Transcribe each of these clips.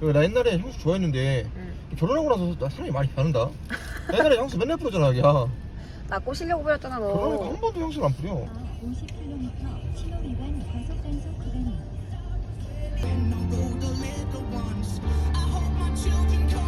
나 옛날에 향수 좋아했는데 응. 결혼하고 나서 나 사람이 많이 변한다. 나 옛날에 향수 맨날 뿌렸잖아, 야. 나 꼬시려고 그랬잖아 결혼하니까 한 너. 번도 향수를 안 뿌려. 50km 신호 위반 과속 단속 구간입니다. 차가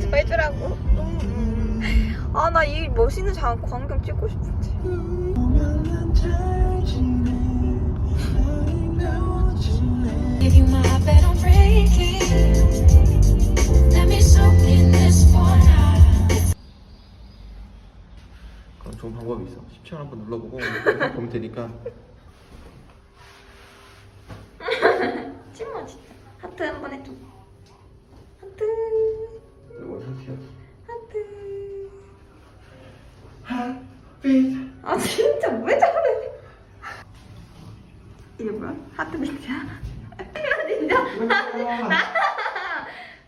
지내? 조용히 좀 해주라고. 아 나 이 멋있는 장 광경 찍고 싶은데. Give you my bed, I'm breaking. Let me soak in this for now. 그럼 좋은 방법이 있어. 10초 한번 눌러보고 보면 되니까. 아 진짜 왜 저래? 이게 뭐야? 하트 비트야? 진짜 나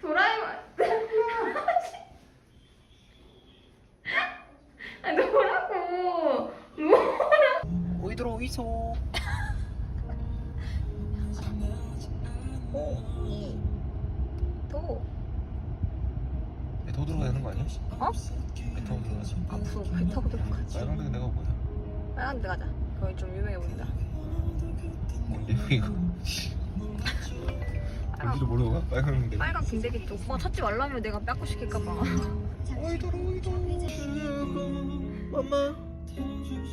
도라에몽 아 뭐라고 뭐라 오이도로 오이소. 도 더 들어가야 되는 거 아니야? 어? 배 타고 들어가지. 앞으로 배 타고 들어가지 빨간색 내가 뭐야? 빨간 데 가자 거기 좀 유명해 보인다 뭔데 이거? 뭔지도 모르고 가? 빨간 데. 빨간 군데기 쪽 어, 찾지 말라며 내가 빼고 시킬까봐 오이도로 오이도. 엄마,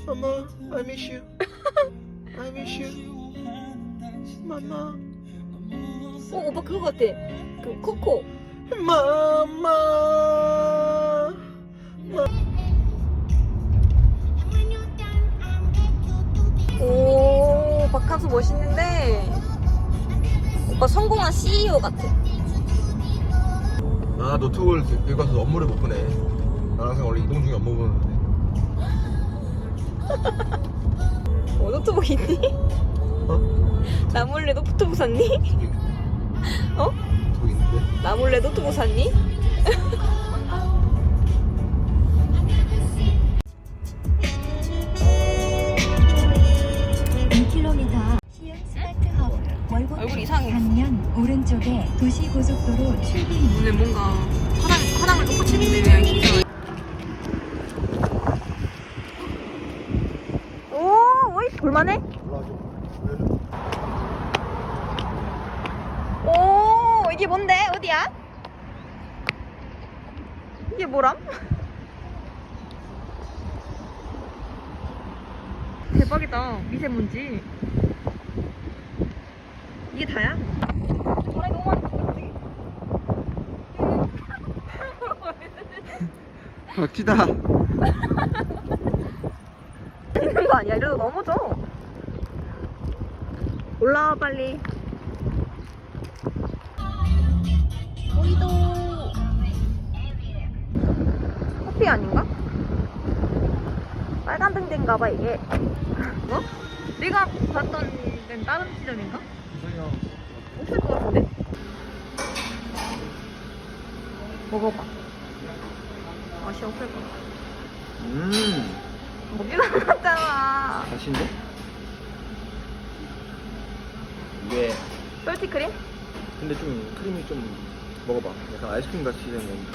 엄마, I miss you. I miss you. 마마, 어 오빠 그거 같아 그 코코 마마. 오 박한수 멋있는데 오빠 성공한 CEO 같아 아 노트북을 들고 가서 업무를 못 보네. 나 항상 원래 이동 중에 업무 보는데. 어 노트북 있니? 어? 나 몰래 노트북 샀니? 어? 나 몰래 노트북 샀니? 얼굴 이상해. 방면 오른쪽에 도시 고속도로 출구입니다. 오늘 뭔가 화장, 화장을 똑같이 했는데 왜 이렇게 이상해 오 어이 볼만해? 오 이게 뭔데 어디야? 이게 뭐람? 대박이다 미세먼지 이게 다야? 바람이 너무 많이 불었지? 박지다. 있는 거 아니야? 이래도 넘어져. 올라와 빨리. 보이도. 커피 아닌가? 빨간 등대인가 봐 이게. 뭐? 내가 봤던 데는 다른 지점인가? 없을 것 같은데? 먹어봐. 맛이 없을 것 같아. 음, 먹기가 나왔잖아. 맛있는데? 이게 솔티 크림? 근데 좀 크림이 좀 먹어봐. 약간 아이스크림 같이 생긴.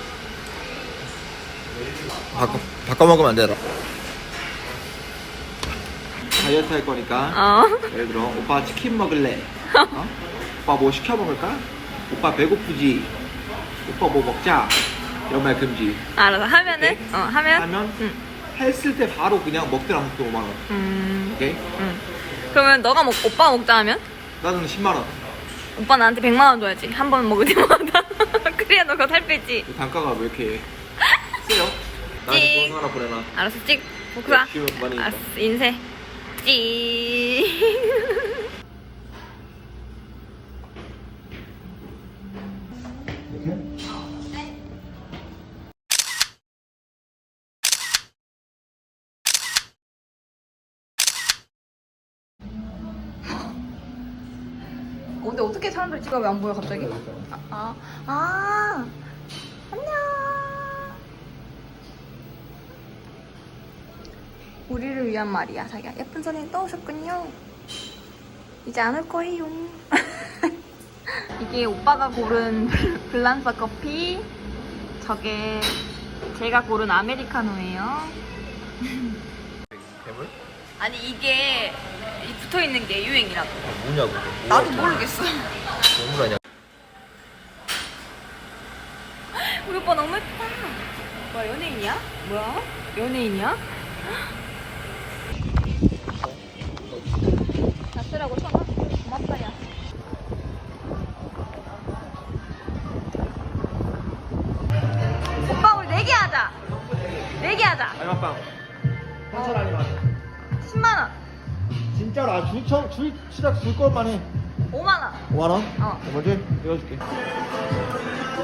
바꿔 바꿔 먹으면 안 되나? 다이어트 할 거니까 어. 예를 들어 오빠 치킨 먹을래? 어? 오빠 뭐 시켜 먹을까? 오빠 배고프지? 오빠 뭐 먹자? 이런 말 금지. 알았어. 하면은? 오케이. 어, 하면? 하면 응. 했을 때 바로 그냥 안 먹든 5만 원. 음. 오케이? 응. 그러면 너가 먹, 오빠 먹자 하면? 나는 10만 원. 오빠 나한테 100만 원 줘야지. 한 번 먹을 때마다. 너가 살 빼지. 이 단가가 왜 이렇게 세요? 나한테 찍. 돈 하나 보내놔. 알았어. 찍. 복사. 네, 알았어. 인쇄. 찍. 근데 어떻게 사람들 찍어 왜안 보여 갑자기? 아, 아. 아. 안녕. 우리를 위한 말이야, 자기야. 예쁜 소리는 또 오셨군요. 이제 안 올 거예요. 이게 오빠가 고른 블란사 커피. 저게 제가 고른 아메리카노예요. 아니 이게 붙어 있는 게 유행이라고. 뭐냐고 나도 모르겠어. 괴물 아니야 우리 오빠 너무 예쁘다. 뭐야 연예인이야? 뭐야? 연예인이야? 시작 줄 것만 해 5만 원. 5만 원? 어. 먼저 내어줄게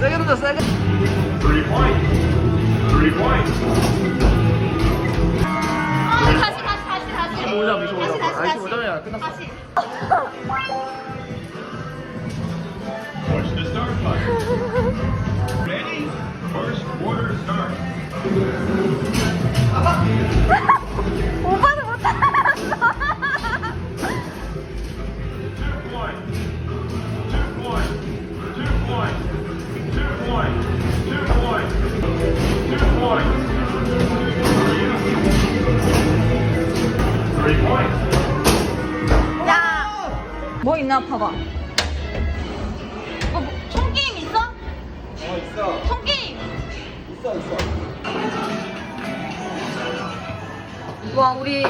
세게 던져 세게 Three points. Three points. 다시 봐봐. 뭐, 뭐, 총 게임 있어? 어 있어 총 게임. 있어 있어 와 우리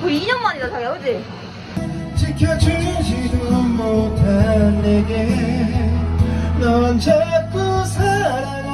거의 2년 만이다 자기야 그지? 지켜주지도 못한 내게 넌 자꾸 사랑한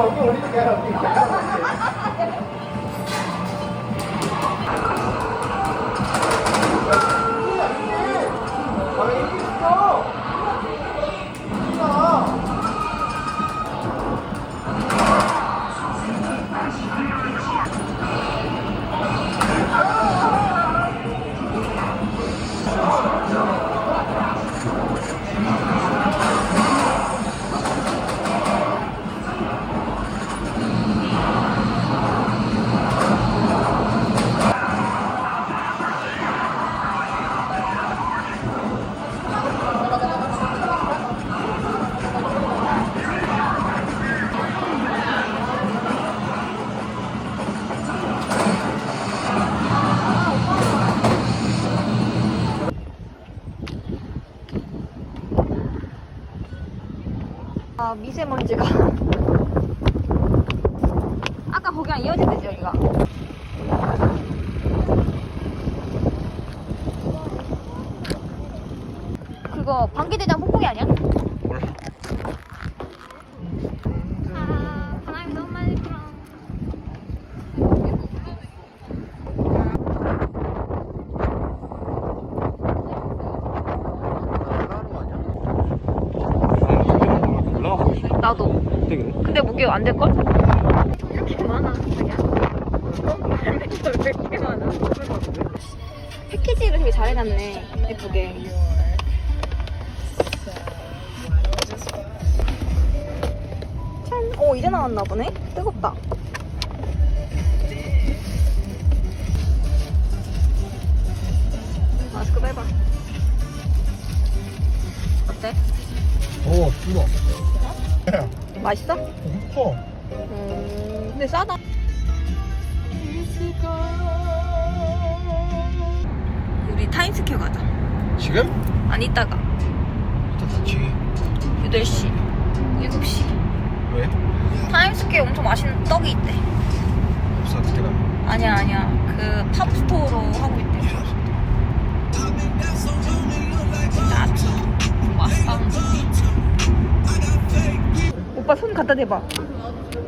我不能这样。 아 미세먼지가 아까 거기랑 이어진대지 여기가 그거 방귀대장 폭포기 아니야? 몰라 아 바람이 너무 많이 불어 올라가고 싶어 나도 그래? 근데 무게 안 될걸? 이렇게 많아 자기야 왜 이렇게 많아 패키지를 되게 잘 해놨네 예쁘게 짠어 이제 나왔나 보네. 뜨겁다. 마스크 빼봐. 어때? 어 뜨거 맛있어? 커 음, 근데 싸다. 우리 타임스퀘어 가자. 지금? 안 이따가. 좋지 8시, 7시. 왜? 타임스퀘어 엄청 맛있는 떡이 있대. 없어 그때 가면 아니야, 아니야. 그 팝스토어로 하고 있대. 진짜 맛있다. 오빠 손 갖다 대봐.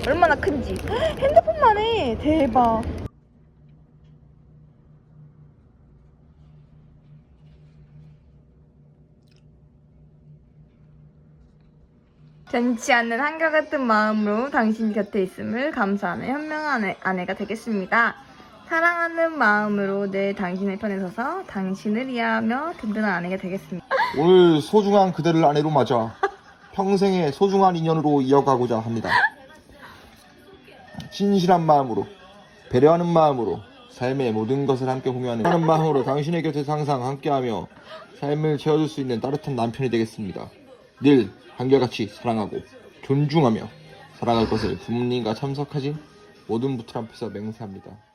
얼마나 큰지. 핸드폰만 해. 대박. 변치 않는 한결같은 마음으로 당신 곁에 있음을 감사하는 현명한 아내, 아내가 되겠습니다. 사랑하는 마음으로 늘 당신의 편에 서서 당신을 이해하며 든든한 아내가 되겠습니다. 오늘 소중한 그대를 아내로 맞아 평생의 소중한 인연으로 이어가고자 합니다. 진실한 마음으로 배려하는 마음으로 삶의 모든 것을 함께 공유하는 하는 마음으로 당신의 곁에서 항상 함께하며 삶을 채워줄 수 있는 따뜻한 남편이 되겠습니다. 늘 한결같이 사랑하고 존중하며 살아갈 것을 부모님과 참석하신 모든 분들 앞에서 맹세합니다.